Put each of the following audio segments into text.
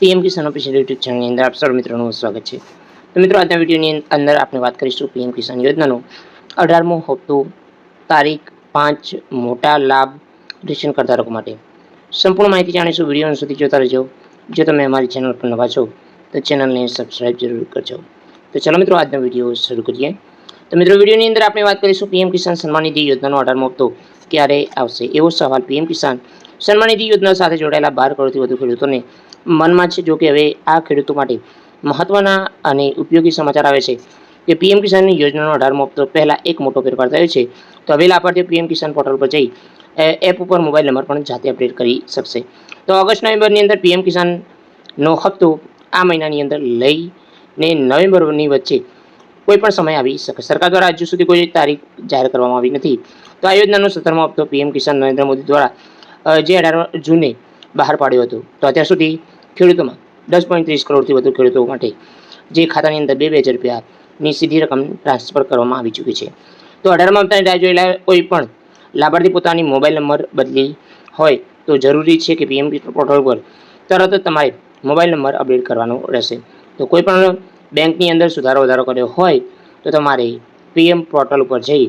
PM કિસાન official YouTube ચેનલની અંદર આપ સૌ મિત્રોનું સ્વાગત છે. તો મિત્રો, આજના વિડીયોની અંદર આપણે વાત કરીશું પીએમ કિસાન યોજનાનો. અઢારમો હપ્તો, તારીખ પાંચ, મોટા લાભ, રેશન કરધારકો માટે. સંપૂર્ણ માહિતી જાણીશું વીડિયો સુધી જોતા રહેજો. જો તમે અમારી ચેનલ પર નવા છો, તો ચેનલને સબસ્ક્રાઇબ જરૂર કરજો. તો ચાલો મિત્રો, આજનો વીડિયો શરૂ કરીએ. તો મિત્રો, વિડીયોની અંદર આપણે વાત કરીશું પીએમ કિસાન સન્માન નિધિ યોજનાનો અઢારમો હપ્તો ક્યારે આવશે? એવો સવાલ પીએમ કિસાન સન્માન નિધિ યોજના સાથે જોડાયેલા બાર કરોડથી વધુ ખેડૂતોને મનમાં છે. જો કે હવે આ ખેડૂતો માટે મહત્વના અને ઉપયોગી સમાચાર આવે છે કે પીએમ કિસાનની યોજનાનો અઢારમો હપ્તો પહેલાં એક મોટો ફેરફાર થયો છે. તો હવે લાભાર્થીઓ પીએમ કિસાન પોર્ટલ પર જઈ એપ ઉપર મોબાઈલ નંબર પણ જાતે અપડેટ કરી શકશે. તો ઓગસ્ટ નવેમ્બરની અંદર પીએમ કિસાનનો હપ્તો આ મહિનાની અંદર લઈને નવેમ્બરની વચ્ચે કોઈ પણ સમય આવી શકે. સરકાર દ્વારા હજુ સુધી કોઈ તારીખ જાહેર કરવામાં આવી નથી. તો આ યોજનાનો સત્તરમો હપ્તો પીએમ કિસાન નરેન્દ્ર મોદી દ્વારા જે અઢાર જૂને બહાર પાડ્યું હતું. તો અત્યાર સુધી ખેડૂતોમાં દસ પોઈન્ટ ત્રીસ કરોડથી વધુ ખેડૂતો માટે જે ખાતાની અંદર બે બે હજાર રૂપિયાની સીધી રકમ ટ્રાન્સફર કરવામાં આવી ચૂકી છે. તો અઢારમાં હપ્તાની રાહ જોયેલા કોઈ પણ લાભાર્થી પોતાની મોબાઈલ નંબર બદલી હોય તો જરૂરી છે કે પીએમ પોર્ટલ પર તરત જ તમારે મોબાઈલ નંબર અપડેટ કરવાનો રહેશે. તો કોઈ પણ બેંકની અંદર સુધારો વધારો કર્યો હોય તો તમારે પીએમ પોર્ટલ ઉપર જઈ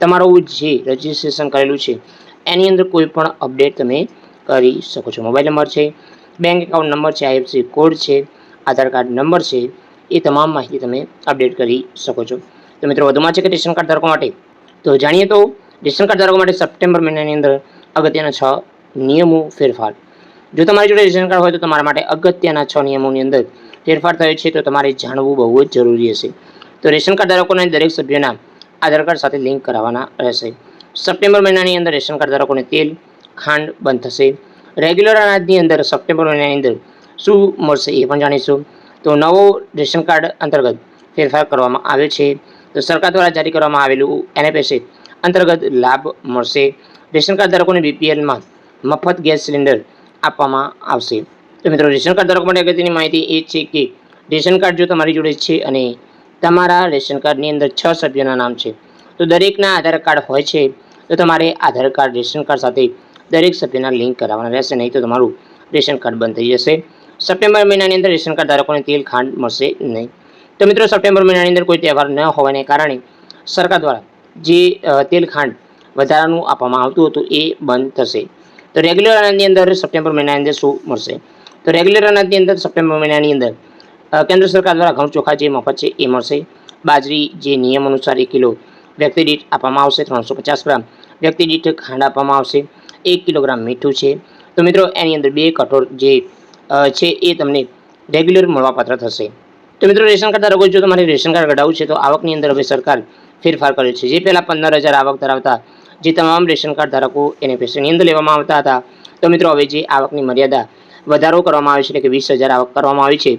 તમારું જે રજિસ્ટ્રેશન કરેલું છે એની અંદર કોઈ પણ અપડેટ તમે કરી શકો છો. મોબાઈલ નંબર છે બેંક એકાઉન્ટ નંબર છે આઈએફસી કોડ છે આધાર કાર્ડ નંબર છે, એ તમામ માહિતી તમે અપડેટ કરી શકો છો. તો મિત્રો, વધુમાં છે કે રેશન કાર્ડ ધારકો માટે? તો જાણીએ તો રેશન કાર્ડ ધારકો માટે સપ્ટેમ્બર મહિનાની અંદર અગત્યના છ નિયમો ફેરફાર. જો તમારી જોડે રેશન કાર્ડ હોય તો તમારા માટે અગત્યના છ નિયમોની અંદર ફેરફાર થયો છે, તો તમારે જાણવું બહુ જ જરૂરી હશે. તો રેશન કાર્ડ ધારકોને દરેક સભ્યના આધાર કાર્ડ સાથે લિંક કરાવવાના રહેશે. સપ્ટેમ્બર મહિનાની અંદર રેશન કાર્ડ ધારકોને તેલ, ખાંડ બંધ થશે. રેગ્યુલર અનાજની અંદર સપ્ટેમ્બર મહિનાની અંદર શું મળશે એ પણ જાણીશું. તો નવો રેશન કાર્ડ અંતર્ગત ફેરફાર કરવામાં આવ્યો છે. તો સરકાર દ્વારા જારી કરવામાં આવેલું એનએફએસએ અંતર્ગત લાભ મળશે. રેશન કાર્ડ ધારકોને બીપીએલમાં મફત ગેસ સિલિન્ડર આપવામાં આવશે. તો મિત્રો, રેશન કાર્ડ ધારકો માટે અગત્યની માહિતી એ છે કે રેશન કાર્ડ જો તમારી જોડે છે અને તમારા રેશન કાર્ડની અંદર છ સભ્યોના નામ છે, તો દરેકના આધાર કાર્ડ હોય છે. તો તમારે આધાર કાર્ડ, રેશન કાર્ડ સાથે દરેક સભ્યના લિંક કરાવવાના રહેશે, નહીં તો તમારું રેશન કાર્ડ બંધ થઈ જશે. સપ્ટેમ્બર મહિનાની અંદર રેશન કાર્ડ ધારકોને તેલ ખાંડ મળશે નહીં. તો મિત્રો, સપ્ટેમ્બર મહિનાની અંદર કોઈ તહેવાર ન હોવાને કારણે સરકાર દ્વારા જે તેલ ખાંડ વધારાનું આપવામાં આવતું હતું એ બંધ થશે. તો રેગ્યુલર અનાજની અંદર સપ્ટેમ્બર મહિનાની અંદર શું મળશે? તો રેગ્યુલર અનાજની અંદર સપ્ટેમ્બર મહિનાની અંદર કેન્દ્ર સરકાર દ્વારા ઘઉં ચોખા જે મફત છે એ મળશે. બાજરી જે નિયમ અનુસાર એક કિલો વ્યક્તિ દીઠ આપવામાં આવશે ત્રણસો પચાસ ગ્રામ. વ્યક્તિ દીઠ ખાંડ આપવામાં આવશે એક કિલોગ્રામ મીઠું છે. તો મિત્રો, એની અંદર બે કઠોળ જે છે એ તમને રેગ્યુલર મળવાપાત્ર થશે. તો મિત્રો, રેશન કાર્ડ ધારકો જો તમારે રેશન કાર્ડ કઢાવવું છે તો આવકની અંદર હવે સરકાર ફેરફાર કર્યો છે. જે પહેલાં પંદર હજાર આવક ધરાવતા, જે તમામ રેશન કાર્ડ ધારકો એને પેશનની અંદર લેવામાં આવતા હતા. તો મિત્રો, હવે જે આવકની મર્યાદા વધારો કરવામાં આવે છે એટલે કે વીસ હજાર આવક કરવામાં આવી છે.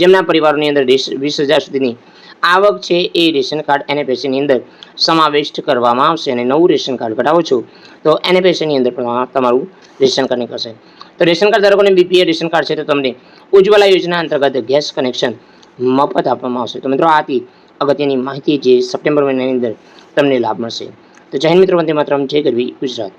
જેમના પરિવારોની અંદર વીસ હજાર સુધીની આવક છે એ રેશન કાર્ડ એનએફએસની અંદર સમાવિષ્ટ કરવામાં આવશે અને નવું રેશન કાર્ડ કઢાવો છો, તો એનએફએસની અંદર પણ તમારું રેશન કાર્ડ નીકળશે. તો રેશન કાર્ડ ધારકોને બીપીએલ રેશન કાર્ડ છે, તો તમને ઉજ્જવલા યોજના અંતર્ગત ગેસ કનેક્શન મફત આપવામાં આવશે. તો મિત્રો આ હતી અગત્યની માહિતી જે સપ્ટેમ્બર મહિનાની અંદર તમને લાભ મળશે. તો જૈન મિત્રો, વંદે માત્રમ, જય ગરવી ગુજરાત.